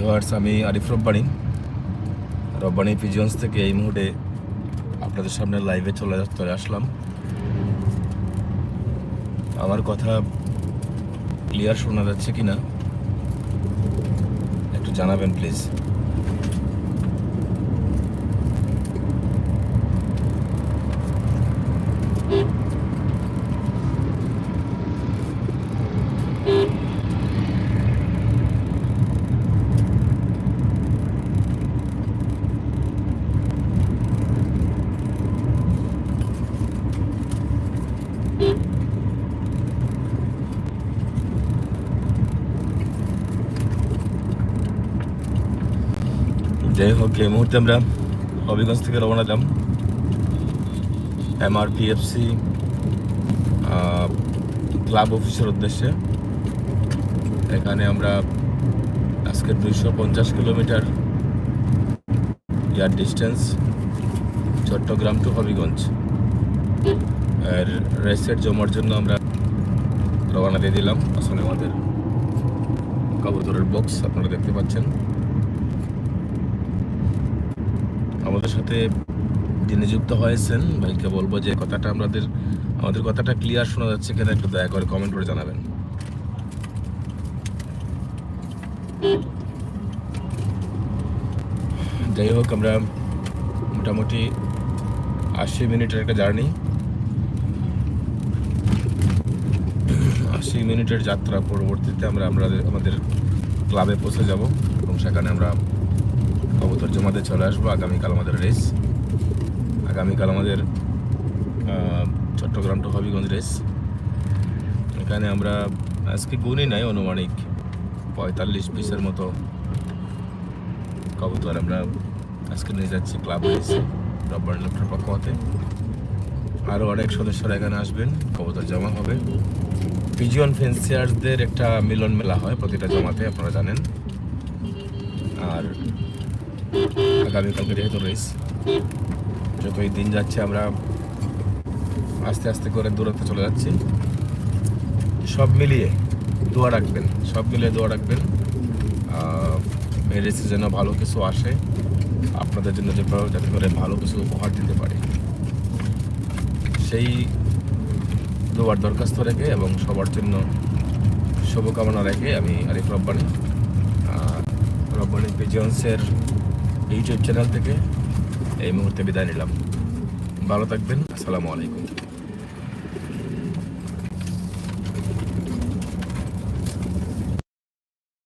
Viewers আমি আরিফ রব্বানি। রব্বানি পিজিয়ন্স থেকে এই মুহূর্তে আপনাদের সামনে লাইভে চলে চলে আসলাম। আমার কথা ক্লিয়ার শোনা যাচ্ছে কি না একটু জানাবেন প্লিজ যাই হোক এই মুহূর্তে আমরা হবিগঞ্জ থেকে রওনা দিলাম, এমআরপিএফসি ক্লাব অফিসের উদ্দেশ্যে। এখানে আমরা আজকের দুইশো পঞ্চাশ kilometre air distance, Chattogram to Habiganj. আর রেসেট জমার জন্য আমরা রওনা দিয়ে দিলাম। আসলে আমাদের কবুতরের বক্স আপনারা দেখতে পাচ্ছেন। আমাদের সাথে যিনি যুক্ত হয়েছেন, ভাইকে বলব যে কথাটা আমাদের আমাদের কথাটা ক্লিয়ার শোনা যাচ্ছে কিনা একটু দয়া করে কমেন্ট করে জানাবেন। যাই হোক, আমরা মোটামুটি আশি মিনিটের একটা জার্নি। আশি মিনিটের যাত্রা পরবর্তীতে আমরা আমরা আমাদের ক্লাবে পৌঁছে যাব এবং সেখানে আমরা কবুতর জমাতে চলে আসব। আগামীকাল আমাদের রেস আগামীকাল আমাদের চট্টগ্রাম টু হবিগঞ্জ রেস এখানে আমরা আজকে গুণই নাই অনুমানিক পঁয়তাল্লিশ পিসের মতো কবুতর আমরা আজকে নিয়ে যাচ্ছি ক্লাব রেসে রব্বার লেফটের পক্ষ হতে। আরও অনেক সদস্যরা এখানে আসবেন, কবুতর জমা হবে। পিজিয়ন ফেন্সিয়ার্সদের একটা মিলন মেলা হয় প্রতিটা জমাতে, আপনারা জানেন। আর আগামীকালকে যেহেতু রেস যতই দিন যাচ্ছে, আমরা আস্তে আস্তে করে দূরত্বে চলে যাচ্ছি। সব মিলিয়ে দোয়া রাখবেন, সব মিলিয়ে দোয়া রাখবেন। এই রেসে যেন ভালো কিছু আসে, আপনাদের জন্য যে যাতে করে ভালো কিছু উপহার দিতে পারে। সেই দোয়ার দরখাস্ত রেখে এবং সবার জন্য শুভকামনা রেখে আমি আরিফ রব্বানি। রব্বানি পিজিয়ন্সের ইউটিউব চ্যানেল থেকে এই মুহূর্তে বিদায় নিলাম। ভালো থাকবেন। আসসালামু আলাইকুম।